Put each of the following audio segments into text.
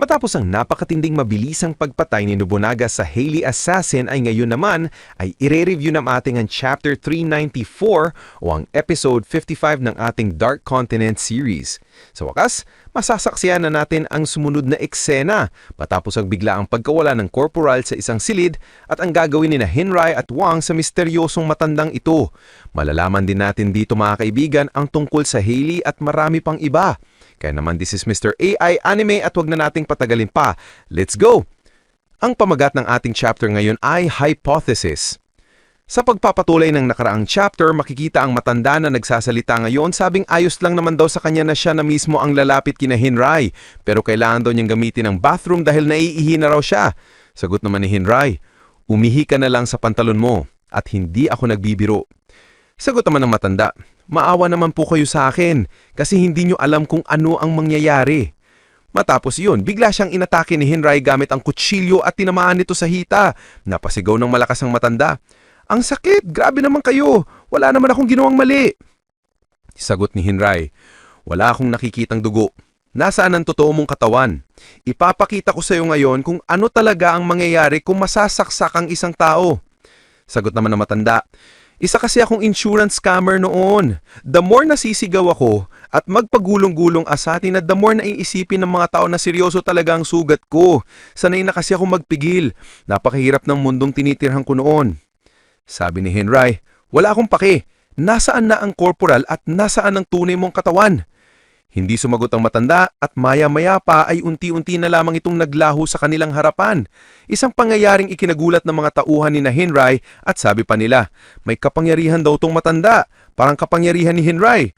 Matapos ang napakatinding mabilisang pagpatay ni Nobunaga sa Hailey Assassin ay ngayon naman ay ire-review ng ating ang Chapter 394 o ang Episode 55 ng ating Dark Continent series. Sa wakas, masasaksiyan na natin ang sumunod na eksena patapos ang biglaang pagkawala ng corporal sa isang silid at ang gagawin ni na Hinrai at Wang sa misteryosong matandang ito. Malalaman din natin dito mga kaibigan ang tungkol sa Hailey at marami pang iba. Kaya naman this is Mr. AI Anime at wag na nating patagalin pa. Let's go! Ang pamagat ng ating chapter ngayon ay Hypothesis. Sa pagpapatuloy ng nakaraang chapter, makikita ang matanda na nagsasalita ngayon sabing ayos lang naman daw sa kanya na siya na mismo ang lalapit kina Hinray, pero kailangan daw niyang gamitin ang bathroom dahil naiihi na raw siya. Sagot naman ni Hinray, umihi ka na lang sa pantalon mo at hindi ako nagbibiro. Sagot naman ng matanda, maawa naman po kayo sa akin kasi hindi nyo alam kung ano ang mangyayari. Matapos yun, bigla siyang inatake ni Henry gamit ang kutsilyo at tinamaan nito sa hita. Napasigaw ng malakas ang matanda. Ang sakit, grabe naman kayo. Wala naman akong ginawang mali. Sagot ni Henry, wala akong nakikitang dugo. Nasaan ang totoo mong katawan? Ipapakita ko sa iyo ngayon kung ano talaga ang mangyayari kung masasaksak ang isang tao. Sagot naman ng matanda, isa kasi akong insurance scammer noon. The more nasisigaw ako at magpagulong-gulong asatin at the more na iisipin ng mga tao na seryoso talaga ang sugat ko. Sanay na kasi ako magpigil. Napakahirap ng mundong tinitirhan ko noon. Sabi ni Henry, wala akong pake. Nasaan na ang corporal at nasaan ang tunay mong katawan? Hindi sumagot ang matanda at maya-maya pa ay unti-unti na lamang itong naglaho sa kanilang harapan. Isang pangyayaring ikinagulat ng mga tauhan ni na Henry at sabi pa nila, may kapangyarihan daw tong matanda, parang kapangyarihan ni Henry.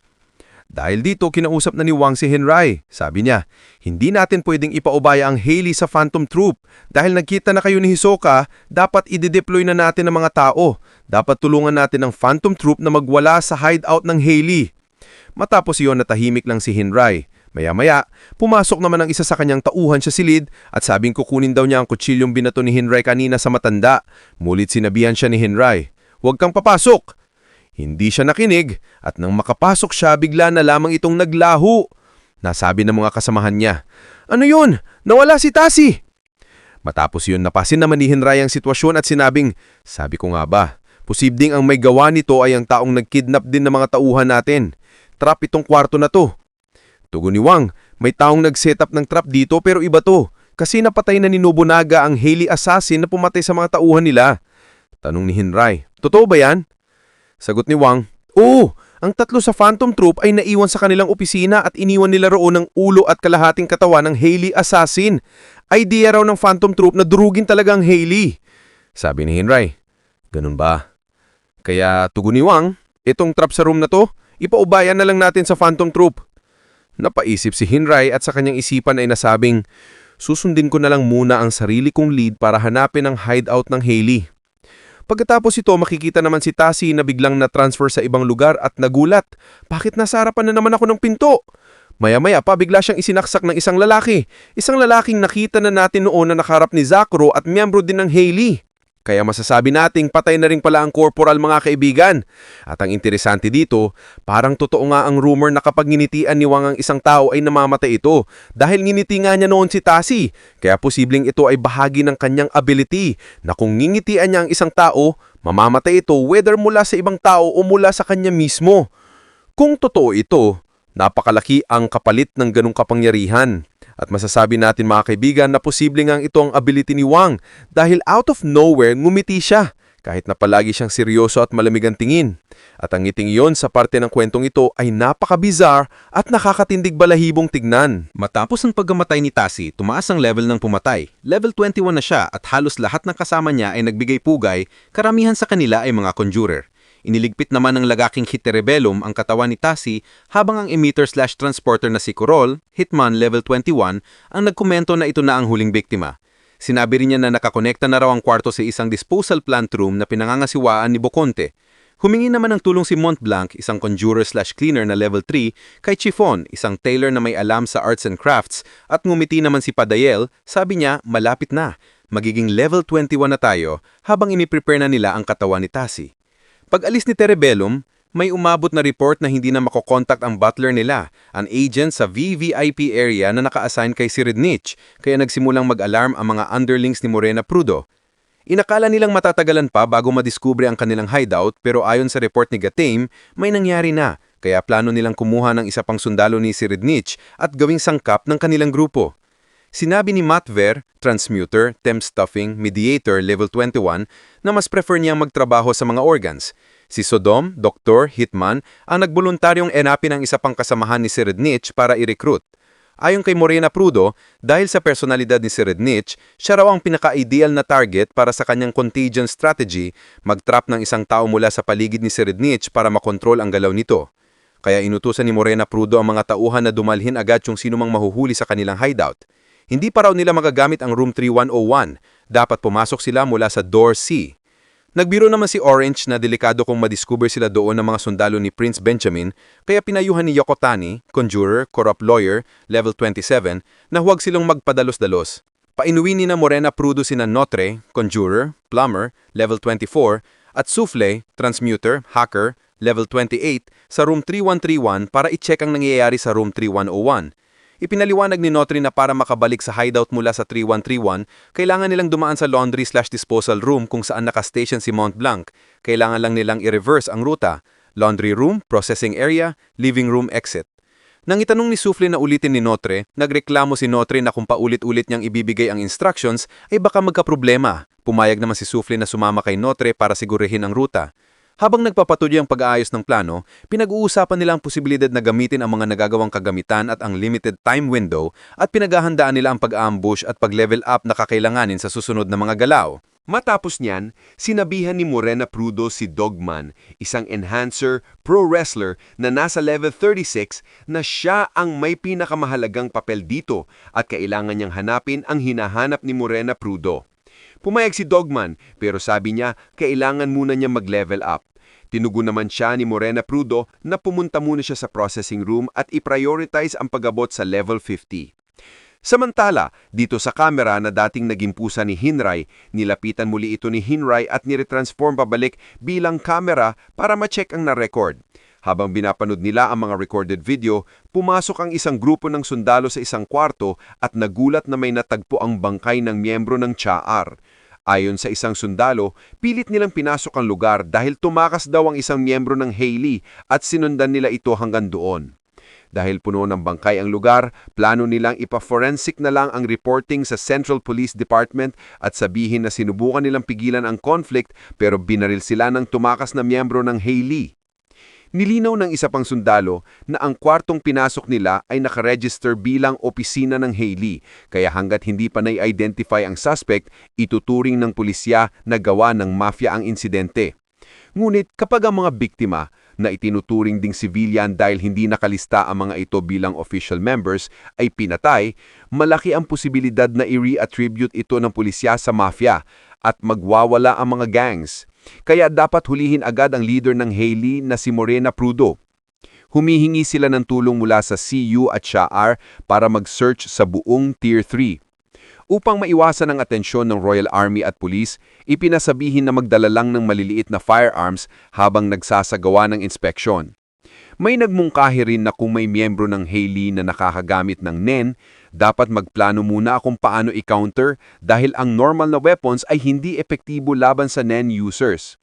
Dahil dito kinausap na ni Wang si Henry. Sabi niya, hindi natin pwedeng ipaubaya ang Hailey sa Phantom Troop. Dahil nagkita na kayo ni Hisoka, dapat i-deploy na natin ang mga tao. Dapat tulungan natin ang Phantom Troop na magwala sa hideout ng Hailey. Matapos iyon natahimik lang si Hinray. Maya-maya, pumasok naman ang isa sa kanyang tauhan sa silid at sabing kukunin daw niya ang kutsilyong binato ni Hinray kanina sa matanda. Mulit sinabihan siya ni Hinray, Huwag kang papasok! Hindi siya nakinig at nang makapasok siya bigla na lamang itong naglaho. Nasabi ng mga kasamahan niya, Ano yun? Nawala si Tasi! Matapos yun napasin naman ni Hinray ang sitwasyon at sinabing, Sabi ko nga ba, posibleng ang may gawa nito ay ang taong nagkidnap din ng mga tauhan natin. Trap itong kwarto na to. Tugon ni Wang, may taong nag-set up ng trap dito pero iba to. Kasi napatay na ni Nobunaga ang Hailey assassin na pumatay sa mga tauhan nila. Tanong ni Hinray, totoo ba yan? Sagot ni Wang, oo, ang tatlo sa Phantom Troop ay naiwan sa kanilang opisina at iniwan nila roon ng ulo at kalahating katawan ng Hailey assassin. Idea raw ng Phantom Troop na durugin talaga ang Hailey. Sabi ni Hinray, ganun ba? Kaya tugon ni Wang, itong trap sa room na to, ipaubayan na lang natin sa Phantom Troop. Napaisip si Hinray at sa kanyang isipan ay nasabing, susundin ko na lang muna ang sarili kong lead para hanapin ang hideout ng Hailey. Pagkatapos ito, makikita naman si Tasi na biglang na-transfer sa ibang lugar at nagulat. Bakit nasa harapan na naman ako ng pinto? Maya-maya pa bigla siyang isinaksak ng isang lalaki. Isang lalaking nakita na natin noon na nakaharap ni Zakro at miyembro din ng Hailey. Kaya masasabi nating patay na rin pala ang corporal mga kaibigan. At ang interesante dito, parang totoo nga ang rumor na kapag nginitian ni Wang ang isang tao ay namamatay ito dahil nginiti nga niya noon si Tasi. Kaya posibleng ito ay bahagi ng kanyang ability na kung ngingitian niya ang isang tao, mamamatay ito whether mula sa ibang tao o mula sa kanya mismo. Kung totoo ito, napakalaki ang kapalit ng ganong kapangyarihan. At masasabi natin mga kaibigan na posibleng ang ito ang ability ni Wang dahil out of nowhere ngumiti siya kahit na palagi siyang seryoso at malamig ang tingin. At ang ngiting iyon sa parte ng kwentong ito ay napaka-bizarre at nakakatindig balahibong tignan. Matapos ang pagkamatay ni Tasi, tumaas ang level ng pumatay. Level 21 na siya at halos lahat ng kasama niya ay nagbigay pugay, karamihan sa kanila ay mga conjurer. Iniligpit naman ng lagaking Hiterebellum ang katawan ni Tasi habang ang emitter slash transporter na si Corol, Hitman level 21, ang nagkomento na ito na ang huling biktima. Sinabi rin niya na nakakonekta na raw ang kwarto sa isang disposal plant room na pinangangasiwaan ni Boconte. Humingi naman ng tulong si Montblanc, isang conjurer slash cleaner na level 3, kay Chiffon, isang tailor na may alam sa arts and crafts, at ngumiti naman si Padayel, sabi niya malapit na, magiging level 21 na tayo habang iniprepare na nila ang katawan ni Tasi. Pag alis ni Terebellum, May umabot na report na hindi na makokontakt ang butler nila, an agent sa VVIP area na naka-assign kay Siridnich, kaya nagsimulang mag-alarm ang mga underlings ni Morena Prudo. Inakala nilang matatagalan pa bago madiskubre ang kanilang hideout pero ayon sa report ni Gatame, may nangyari na, kaya plano nilang kumuha ng isa pang sundalo ni Siridnich at gawing sangkap ng kanilang grupo. Sinabi ni Matt Ver, transmuter, temp stuffing, mediator, level 21, na mas prefer niyang magtrabaho sa mga organs. Si Sodom, Doktor, Hitman, ang nagboluntaryong enapin ang isa pang kasamahan ni Sirednich para i-recruit. Ayon kay Morena Prudo, dahil sa personalidad ni Sirednich, siya raw ang pinaka-ideal na target para sa kanyang contagion strategy, mag-trap ng isang tao mula sa paligid ni Sirednich para makontrol ang galaw nito. Kaya inutusan ni Morena Prudo ang mga tauhan na dumalhin agad yung sinumang mahuhuli sa kanilang hideout. Hindi pa raw nila magagamit ang Room 3101, dapat pumasok sila mula sa Door C. Nagbiro naman si Orange na delikado kung madiscover sila doon ng mga sundalo ni Prince Benjamin, kaya pinayuhan ni Yokotani, conjurer, corrupt lawyer, level 27, na huwag silang magpadalos-dalos. Painuwi ni na Morena Prudo sina Notre, conjurer, plumber, level 24, at Souffle, transmuter, hacker, level 28, sa room 3131 para i-check ang nangyayari sa room 3101. Ipinaliwanag ni Notre na para makabalik sa hideout mula sa 3131, kailangan nilang dumaan sa laundry slash disposal room kung saan nakastation si Mont Blanc. Kailangan lang nilang i-reverse ang ruta. Laundry room, processing area, living room exit. Nang itanong ni Souffle na ulitin ni Notre, nagreklamo si Notre na kung paulit-ulit niyang ibibigay ang instructions ay baka magkaproblema. Pumayag naman si Souffle na sumama kay Notre para sigurihin ang ruta. Habang nagpapatuloy ang pag-aayos ng plano, pinag-uusapan nila ang posibilidad na gamitin ang mga nagagawang kagamitan at ang limited time window at pinaghahandaan nila ang pag-ambush at pag-level up na kakailanganin sa susunod na mga galaw. Matapos niyan, sinabihan ni Morena Prudo si Dogman, isang enhancer, pro wrestler na nasa level 36 na siya ang may pinakamahalagang papel dito at kailangan niyang hanapin ang hinahanap ni Morena Prudo. Pumayag si Dogman pero sabi niya kailangan muna niya mag-level up. Tinugon naman siya ni Morena Prudo na pumunta muna siya sa processing room at i-prioritize ang pagabot sa level 50. Samantala, dito sa kamera na dating naging pusa ni Hinray, nilapitan muli ito ni Hinray at niretransform pabalik bilang kamera para ma-check ang na-record. Habang binapanood nila ang mga recorded video, pumasok ang isang grupo ng sundalo sa isang kwarto at nagulat na may natagpo ang bangkay ng miyembro ng Chaar. Ayon sa isang sundalo, pilit nilang pinasok ang lugar dahil tumakas daw ang isang miyembro ng Hailey at sinundan nila ito hanggang doon. Dahil puno ng bangkay ang lugar, plano nilang ipa-forensic na lang ang reporting sa Central Police Department at sabihin na sinubukan nilang pigilan ang conflict pero binaril sila ng tumakas na miyembro ng Hailey. Nilinaw ng isa pang sundalo na ang kwartong pinasok nila ay nakaregister bilang opisina ng Hailey, kaya hanggat hindi pa na-identify ang suspect, ituturing ng pulisya na gawa ng mafia ang insidente. Ngunit kapag ang mga biktima na itinuturing ding civilian dahil hindi nakalista ang mga ito bilang official members ay pinatay, malaki ang posibilidad na i-reattribute ito ng pulisya sa mafia at magwawala ang mga gangs. Kaya dapat hulihin agad ang leader ng Hailey na si Morena Prudo. Humihingi sila ng tulong mula sa CU at SHAAR para mag-search sa buong Tier 3. Upang maiwasan ang atensyon ng Royal Army at Police, ipinasabihin na magdala lang ng maliliit na firearms habang nagsasagawa ng inspeksyon. May nagmungkahi rin na kung may miyembro ng Hailey na nakakagamit ng NEN, dapat magplano muna kung paano i-counter dahil ang normal na weapons ay hindi epektibo laban sa NEN users.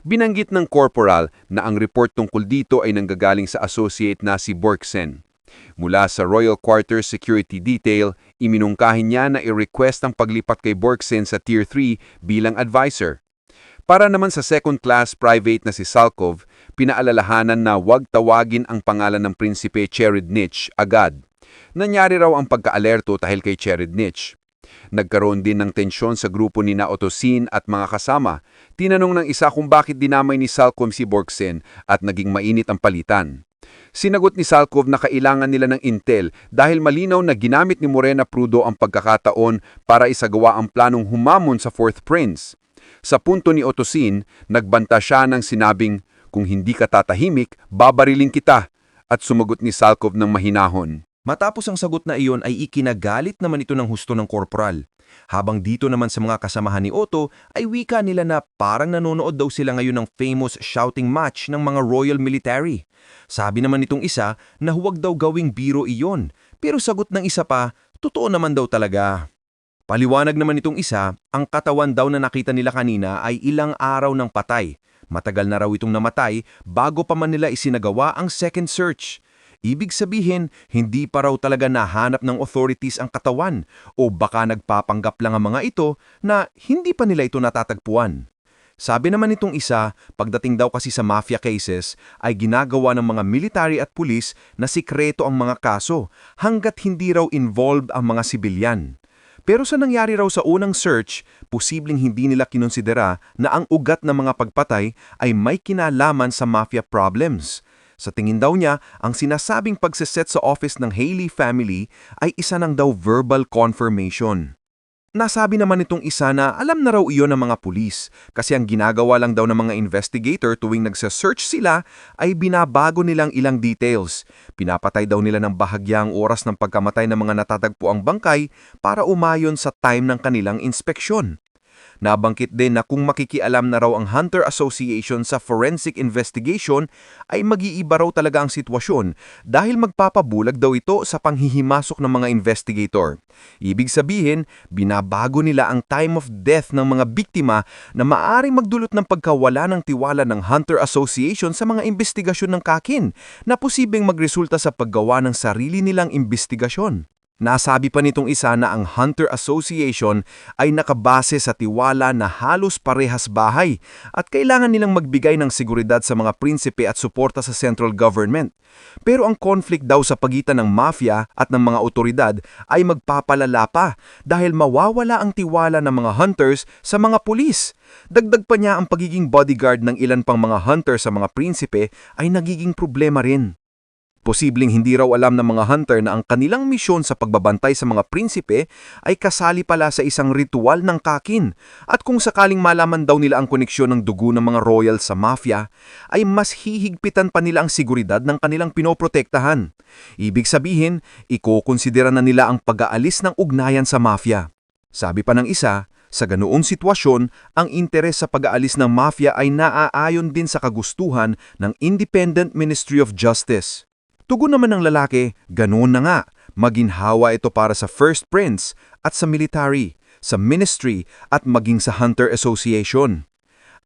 Binanggit ng corporal na ang report tungkol dito ay nanggagaling sa associate na si Borksen. Mula sa Royal Quarters Security Detail, iminungkahin niya na i-request ang paglipat kay Borksen sa Tier 3 bilang advisor. Para naman sa second-class private na si Salkov, pinaalalahanan na huwag tawagin ang pangalan ng prinsipe Cherednich agad. Nangyari raw ang pagka-alerto dahil kay Cherednich. Nagkaroon din ng tensyon sa grupo ni Naotosin at mga kasama. Tinanong ng isa kung bakit dinamay ni Salkov si Borksen at naging mainit ang palitan. Sinagot ni Salkov na kailangan nila ng intel dahil malinaw na ginamit ni Morena Prudo ang pagkakataon para isagawa ang planong humamon sa Fourth Prince. Sa punto ni Otosin, nagbanta siya ng sinabing, kung hindi ka tatahimik, babariling kita, at sumagot ni Salkov ng mahinahon. Matapos ang sagot na iyon ay ikinagalit naman ito ng husto ng korporal. Habang dito naman sa mga kasamahan ni Otto ay wika nila na parang nanonood daw sila ngayon ng famous shouting match ng mga Royal Military. Sabi naman nitong isa na huwag daw gawing biro iyon, pero sagot ng isa pa, totoo naman daw talaga. Paliwanag naman itong isa, ang katawan daw na nakita nila kanina ay ilang araw ng patay. Matagal na raw itong namatay bago pa man nila isinagawa ang second search. Ibig sabihin, hindi pa raw talaga nahanap ng authorities ang katawan o baka nagpapanggap lang ang mga ito na hindi pa nila ito natatagpuan. Sabi naman itong isa, pagdating daw kasi sa mafia cases, ay ginagawa ng mga military at pulis na sikreto ang mga kaso hanggat hindi raw involved ang mga sibilyan. Pero sa nangyari raw sa unang search, posibleng hindi nila kinonsidera na ang ugat ng mga pagpatay ay may kinalaman sa mafia problems. Sa tingin daw niya, ang sinasabing pagseset sa office ng Haley family ay isa ng daw verbal confirmation. Nasabi naman itong isa na alam na raw iyon ng mga pulis kasi ang ginagawa lang daw ng mga investigator tuwing nagsa-search sila ay binabago nilang ilang details. Pinapatay daw nila ng bahagya ang oras ng pagkamatay ng mga natatagpuang bangkay para umayon sa time ng kanilang inspeksyon. Nabangkit din na kung makikialam na raw ang Hunter Association sa forensic investigation ay mag-iiba raw talaga ang sitwasyon dahil magpapabulag daw ito sa panghihimasok ng mga investigator. Ibig sabihin, binabago nila ang time of death ng mga biktima na maaring magdulot ng pagkawala ng tiwala ng Hunter Association sa mga investigasyon ng kakin na posibleng magresulta sa paggawa ng sarili nilang investigasyon. Nasabi pa nitong isa na ang Hunter Association ay nakabase sa tiwala na halos parehas bahay at kailangan nilang magbigay ng seguridad sa mga prinsipe at suporta sa central government. Pero ang conflict daw sa pagitan ng mafia at ng mga otoridad ay magpapalala pa dahil mawawala ang tiwala ng mga hunters sa mga pulis. Dagdag pa niya ang pagiging bodyguard ng ilan pang mga hunter sa mga prinsipe ay nagiging problema rin. Posibleng hindi raw alam ng mga hunter na ang kanilang misyon sa pagbabantay sa mga prinsipe ay kasali pala sa isang ritual ng kakin at kung sakaling malaman daw nila ang koneksyon ng dugo ng mga royal sa mafia, ay mas hihigpitan pa nila ang seguridad ng kanilang pinoprotektahan. Ibig sabihin, ikokonsidera na nila ang pag-aalis ng ugnayan sa mafia. Sabi pa ng isa, sa ganoong sitwasyon, ang interes sa pag-aalis ng mafia ay naaayon din sa kagustuhan ng Independent Ministry of Justice. Tugon naman ng lalaki, ganoon na nga, maginhawa ito para sa First Prince at sa military, sa ministry at maging sa Hunter Association.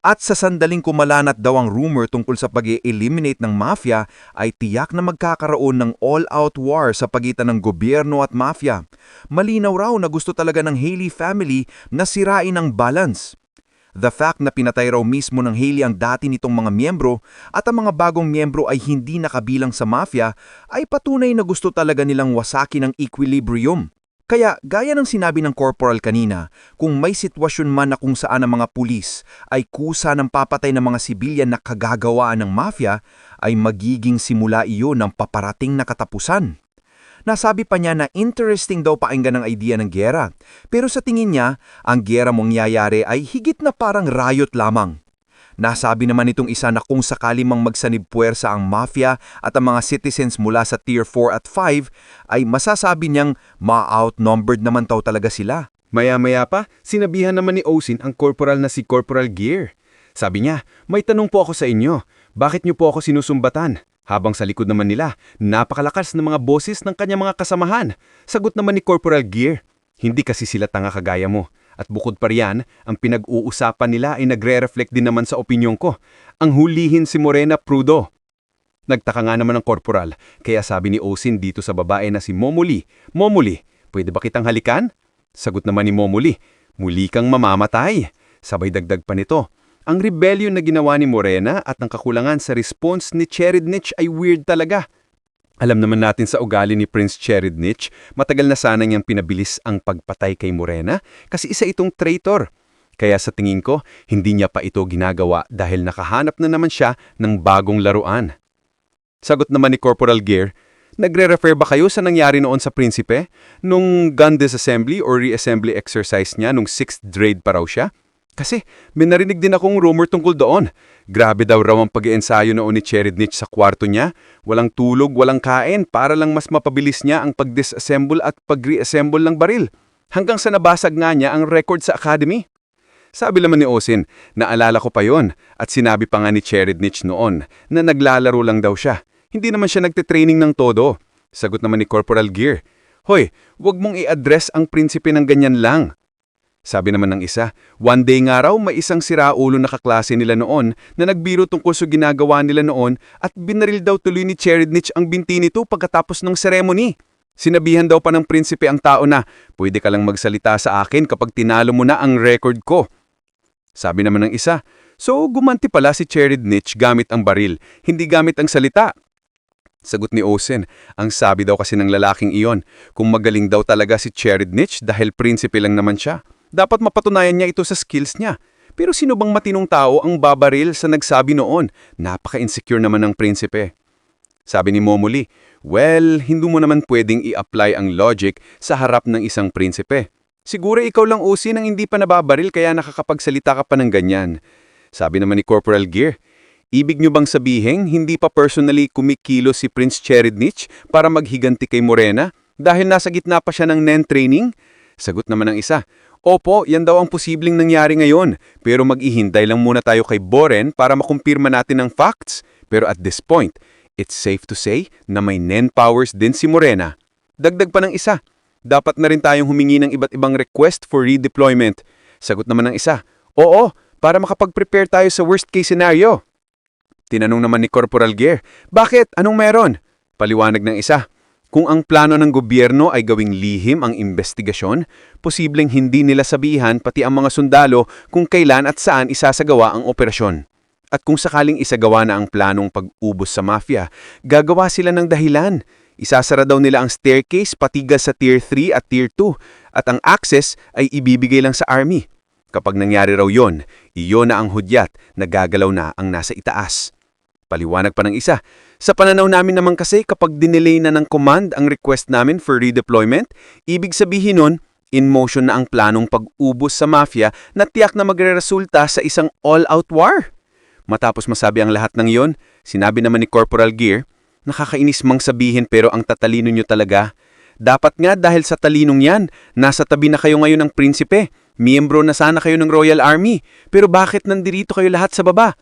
At sa sandaling kumalanat daw ang rumor tungkol sa pag eliminate ng mafia ay tiyak na magkakaroon ng all-out war sa pagitan ng gobyerno at mafia. Malinaw raw na gusto talaga ng Haley family na sirain ang balance. The fact na pinatay raw mismo ng Haley ang dati nitong mga miyembro at ang mga bagong miyembro ay hindi nakabilang sa mafia ay patunay na gusto talaga nilang wasakin ang equilibrium. Kaya gaya ng sinabi ng corporal kanina, kung may sitwasyon man na kung saan ang mga pulis ay kusa ng papatay ng mga sibilyan na kagagawaan ng mafia, ay magiging simula iyon ng paparating na katapusan. Nasabi pa niya na interesting daw painggan ang idea ng gera. Pero sa tingin niya, ang gera mong yayari ay higit na parang riot lamang. Nasabi naman itong isa na kung sakali mang magsanib puwersa ang mafia at ang mga citizens mula sa Tier 4 at 5, ay masasabi niyang ma-outnumbered naman taw talaga sila. Maya-maya pa, sinabihan naman ni Osin ang corporal na si Corporal Gear. Sabi niya, may tanong po ako sa inyo. Bakit niyo po ako sinusumbatan? Habang sa likod naman nila, napakalakas ng mga boses ng kanyang mga kasamahan. Sagot naman ni Corporal Gear, hindi kasi sila tanga kagaya mo. At bukod pa riyan, ang pinag-uusapan nila ay nagre-reflect din naman sa opinyon ko. Ang hulihin si Morena Prudo. Nagtaka nga naman ang korporal, kaya sabi ni Osin dito sa babae na si Momuli, Momuli, pwede ba kitang halikan? Sagot naman ni Momuli, muli kang mamamatay. Sabay dagdag pa nito, ang rebellion na ginawa ni Morena at ang kakulangan sa response ni Cherednich ay weird talaga. Alam naman natin sa ugali ni Prince Cherednich, matagal na sana niyang pinabilis ang pagpatay kay Morena kasi isa itong traitor. Kaya sa tingin ko, hindi niya pa ito ginagawa dahil nakahanap na naman siya ng bagong laruan. Sagot naman ni Corporal Gear, nagre-refer ba kayo sa nangyari noon sa prinsipe? Nung gun disassembly or reassembly exercise niya nung 6th grade pa raw siya? Kasi may narinig din akong rumor tungkol doon. Grabe daw raw ang pag-iensayo noon ni Cherednich sa kwarto niya. Walang tulog, walang kain para lang mas mapabilis niya ang pag-disassemble at pag-reassemble ng baril. Hanggang sa nabasag nga niya ang record sa academy. Sabi naman ni Osin, naalala ko pa yon at sinabi pa nga ni Cherednich noon na naglalaro lang daw siya. Hindi naman siya nagtitraining ng todo. Sagot naman ni Corporal Gear, Hoy, wag mong i-address ang prinsipe ng ganyan lang. Sabi naman ng isa, one day nga raw may isang siraulo na kaklase nila noon na nagbiro tungkol sa ginagawa nila noon at binaril daw tuloy ni Cherednich ang binti nito pagkatapos ng ceremony. Sinabihan daw pa ng prinsipe ang tao na, pwede ka lang magsalita sa akin kapag tinalo mo na ang record ko. Sabi naman ng isa, so gumanti pala si Cherednich gamit ang baril, hindi gamit ang salita. Sagot ni Osen, ang sabi daw kasi ng lalaking iyon, kung magaling daw talaga si Cherednich dahil prinsipe lang naman siya, dapat mapatunayan niya ito sa skills niya. Pero sino bang matinong tao ang babaril sa nagsabi noon? Napaka-insecure naman ng prinsipe. Sabi ni Momoli, well, hindi mo naman pwedeng i-apply ang logic sa harap ng isang prinsipe. Siguro ikaw lang usi nang hindi pa nababaril kaya nakakapagsalita ka pa ng ganyan. Sabi naman ni Corporal Gear, Ibig nyo bang sabihin hindi pa personally kumikilo si Prince Cherednich para maghiganti kay Morena dahil nasa gitna pa siya ng NEN training? Sagot naman ng isa, Opo, yan daw ang posibleng nangyari ngayon, pero mag-ihinday lang muna tayo kay Boren para makumpirma natin ang facts. Pero at this point, it's safe to say na may NEN powers din si Morena. Dagdag pa ng isa, dapat na rin tayong humingi ng iba't ibang request for redeployment. Sagot naman ng isa, Oo, para makapag-prepare tayo sa worst case scenario. Tinanong naman ni Corporal Gear, bakit? Anong meron? Paliwanag ng isa, kung ang plano ng gobyerno ay gawing lihim ang investigasyon, posibleng hindi nila sabihan pati ang mga sundalo kung kailan at saan isasagawa ang operasyon. At kung sakaling isagawa na ang planong pag-ubos sa mafia, gagawa sila ng dahilan. Isasara daw nila ang staircase patigas sa Tier 3 at Tier 2 at ang access ay ibibigay lang sa army. Kapag nangyari raw yon, iyon na ang hudyat na gagalaw na ang nasa itaas. Paliwanag pa ng isa, sa pananaw namin naman kasi kapag dinelay na ng command ang request namin for redeployment, ibig sabihin nun, in motion na ang planong pag-ubos sa mafia na tiyak na magre-resulta sa isang all-out war. Matapos masabi ang lahat ng iyon, sinabi naman ni Corporal Gear, nakakainis mang sabihin pero ang tatalino nyo talaga. Dapat nga dahil sa talinong yan, nasa tabi na kayo ngayon ng prinsipe, miyembro na sana kayo ng Royal Army, pero bakit nandirito kayo lahat sa baba?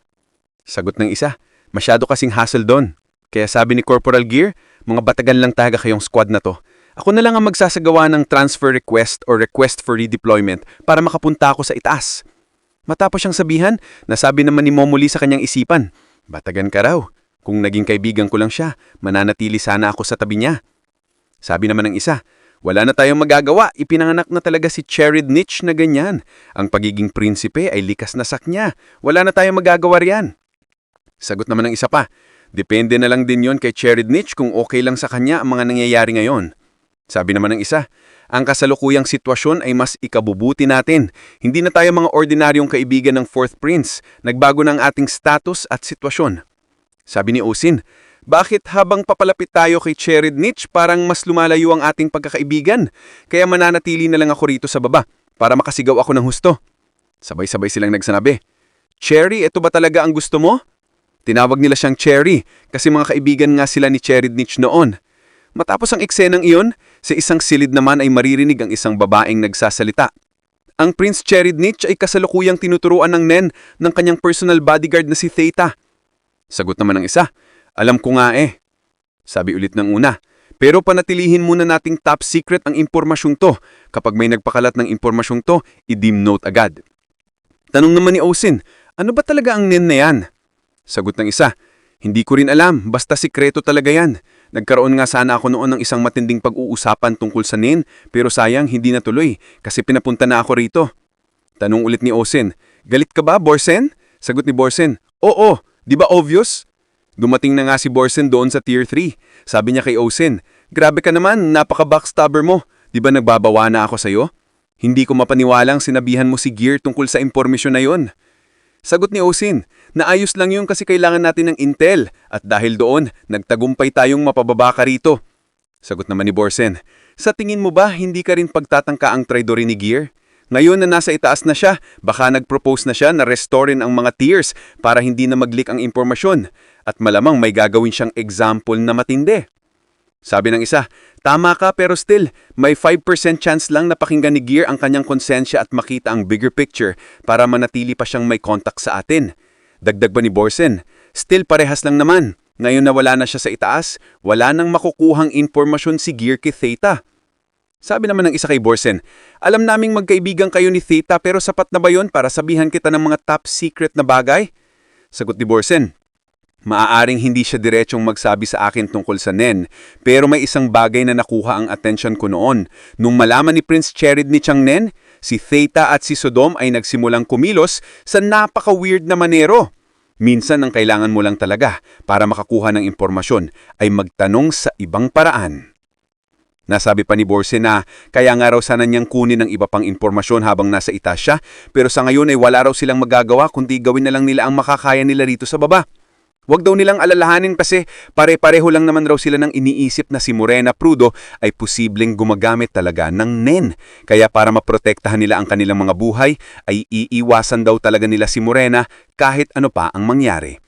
Sagot ng isa, masyado kasing hassle doon. Kaya sabi ni Corporal Gear, mga batagan lang talaga kayong squad na to. Ako na lang ang magsasagawa ng transfer request or request for redeployment para makapunta ako sa itaas. Matapos siyang sabihan, nasabi naman ni Momoli sa kanyang isipan, Batagan ka raw. Kung naging kaibigan ko lang siya, mananatili sana ako sa tabi niya. Sabi naman ng isa, wala na tayong magagawa, ipinanganak na talaga si Cherid Nitch na ganyan. Ang pagiging prinsipe ay likas na sak niya. Wala na tayong magagawa riyan. Sagot naman ng isa pa, depende na lang din yon kay Cherid Nitch kung okay lang sa kanya ang mga nangyayari ngayon. Sabi naman ng isa, ang kasalukuyang sitwasyon ay mas ikabubuti natin. Hindi na tayo mga ordinaryong kaibigan ng Fourth Prince. Nagbago na ang ating status at sitwasyon. Sabi ni Osin, bakit habang papalapit tayo kay Cherid Nitch parang mas lumalayo ang ating pagkakaibigan? Kaya mananatili na lang ako rito sa baba para makasigaw ako ng husto. Sabay-sabay silang nagsabi, Cherry, ito ba talaga ang gusto mo? Tinawag nila siyang Cherry kasi mga kaibigan nga sila ni Cherid Nitch noon. Matapos ang eksenang iyon, sa isang silid naman ay maririnig ang isang babaeng nagsasalita. Ang Prince Cherednich ay kasalukuyang tinuturuan ng Nen ng kanyang personal bodyguard na si Theta. Sagot naman ng isa, alam ko nga eh. Sabi ulit ng una, pero panatilihin muna nating top secret ang impormasyong to. Kapag may nagpakalat ng impormasyong to, i-dim note agad. Tanong naman ni Osin, ano ba talaga ang Nen na yan? Sagot ng isa, hindi ko rin alam, basta sikreto talaga yan. Nagkaroon nga sana ako noon ng isang matinding pag-uusapan tungkol sa NIN, pero sayang hindi natuloy kasi pinapunta na ako rito. Tanong ulit ni Osen, galit ka ba, Borsen? Sagot ni Borsen, oo, di ba obvious? Dumating na nga si Borsen doon sa Tier 3. Sabi niya kay Osen, grabe ka naman, napaka-backstabber mo. Di ba nagbabawa na ako sa'yo? Hindi ko mapaniwalang sinabihan mo si Gear tungkol sa impormasyon na yon. Sagot ni Osin, naayos lang yun kasi kailangan natin ng intel at dahil doon, nagtagumpay tayong mapababa ka rito. Sagot naman ni Borsen, sa tingin mo ba hindi ka rin pagtatangka ang traidory ni Gear? Ngayon na nasa itaas na siya, baka nag-propose na siya na restorin ang mga tiers para hindi na mag-leak ang impormasyon at malamang may gagawin siyang example na matindi. Sabi ng isa, tama ka pero still, may 5% chance lang na pakinggan ni Gear ang kanyang konsensya at makita ang bigger picture para manatili pa siyang may contact sa atin. Dagdag ba ni Borsen, still parehas lang naman. Ngayon na wala na siya sa itaas, wala nang makukuhang impormasyon si Gear kay Theta. Sabi naman ng isa kay Borsen, alam naming magkaibigan kayo ni Theta pero sapat na ba yon para sabihan kita ng mga top secret na bagay? Sagot ni Borsen, Maaaring hindi siya diretsong magsabi sa akin tungkol sa Nen, pero may isang bagay na nakuha ang atensyon ko noon. Nung malaman ni Prince Cherid ni Chang Nen, si Theta at si Sodom ay nagsimulang kumilos sa napaka-weird na manero. Minsan ang kailangan mo lang talaga para makakuha ng impormasyon ay magtanong sa ibang paraan. Nasabi pa ni Borse na kaya nga raw sana niyang kunin ng iba pang impormasyon habang nasa itaas siya, pero sa ngayon ay wala raw silang magagawa kundi gawin na lang nila ang makakaya nila rito sa baba. Huwag daw nilang alalahanin kasi pare-pareho lang naman raw sila ng iniisip na si Morena Prudo ay posibleng gumagamit talaga ng NEN. Kaya para maprotektahan nila ang kanilang mga buhay ay iiwasan daw talaga nila si Morena kahit ano pa ang mangyari.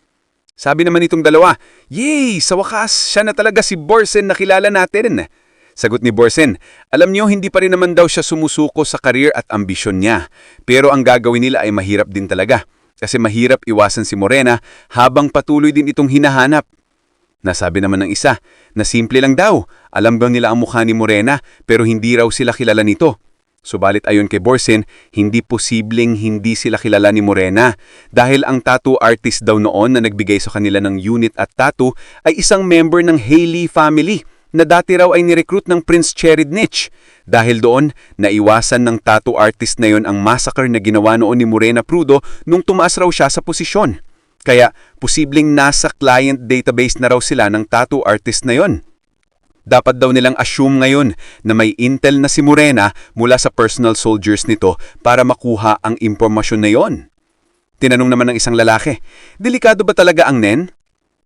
Sabi naman itong dalawa, Yay! Sa wakas, siya na talaga si Borsen na kilala natin. Sagot ni Borsen, alam niyo hindi pa rin naman daw siya sumusuko sa career at ambisyon niya. Pero ang gagawin nila ay mahirap din talaga kasi mahirap iwasan si Morena habang patuloy din itong hinahanap. Nasabi naman ng isa na simple lang daw, alam daw nila ang mukha ni Morena pero hindi raw sila kilala nito. Subalit ayon kay Borsen, hindi posibleng hindi sila kilala ni Morena dahil ang tattoo artist daw noon na nagbigay sa kanila ng unit at tattoo ay isang member ng Haley family na dati raw ay nirecruit ng Prince Cheridnich. Dahil doon, naiwasan ng tattoo artist na yon ang massacre na ginawa noon ni Morena Prudo nung tumaas raw siya sa posisyon. Kaya, posibleng nasa client database na raw sila ng tattoo artist na yon. Dapat daw nilang assume ngayon na may intel na si Morena mula sa personal soldiers nito para makuha ang impormasyon na yon. Tinanong naman ng isang lalaki, delikado ba talaga ang NEN?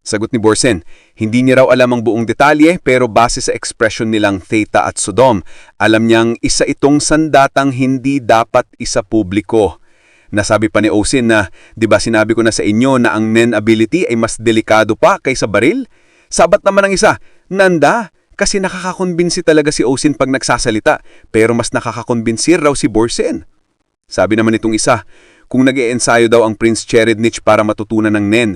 Sagot ni Borsen, hindi niya raw alam ang buong detalye pero base sa ekspresyon nilang Theta at Sodom, alam niyang isa itong sandatang hindi dapat isa publiko. Nasabi pa ni Osin na, di ba sinabi ko na sa inyo na ang Nen ability ay mas delikado pa kaysa baril? Sabat naman ang isa, Nanda, kasi nakakakonbinsi talaga si Osin pag nagsasalita, pero mas nakakakonbinsir raw si Borsen. Sabi naman itong isa, kung nag ensayo daw ang Prince Cherednich para matutunan ng Nen,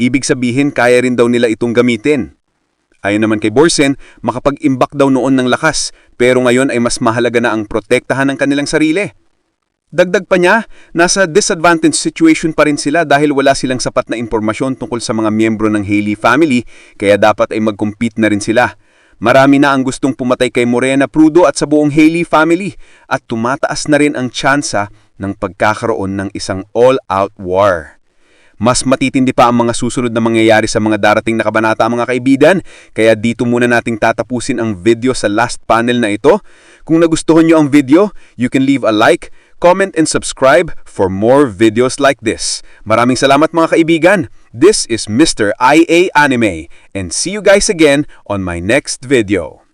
ibig sabihin kaya rin daw nila itong gamitin. Ayon naman kay Borsen, makapag-imbak daw noon ng lakas, pero ngayon ay mas mahalaga na ang protektahan ng kanilang sarili. Dagdag pa niya, nasa disadvantaged situation pa rin sila dahil wala silang sapat na impormasyon tungkol sa mga miyembro ng Haley family, kaya dapat ay mag-compete na rin sila. Marami na ang gustong pumatay kay Morena Prudo at sa buong Haley family at tumataas na rin ang tsansa ng pagkakaroon ng isang all-out war. Mas matitindi pa ang mga susunod na mangyayari sa mga darating na kabanata mga kaibigan, kaya dito muna nating tatapusin ang video sa last panel na ito. Kung nagustuhan nyo ang video, you can leave a like, comment and subscribe for more videos like this. Maraming salamat mga kaibigan. This is Mr. IA Anime and see you guys again on my next video.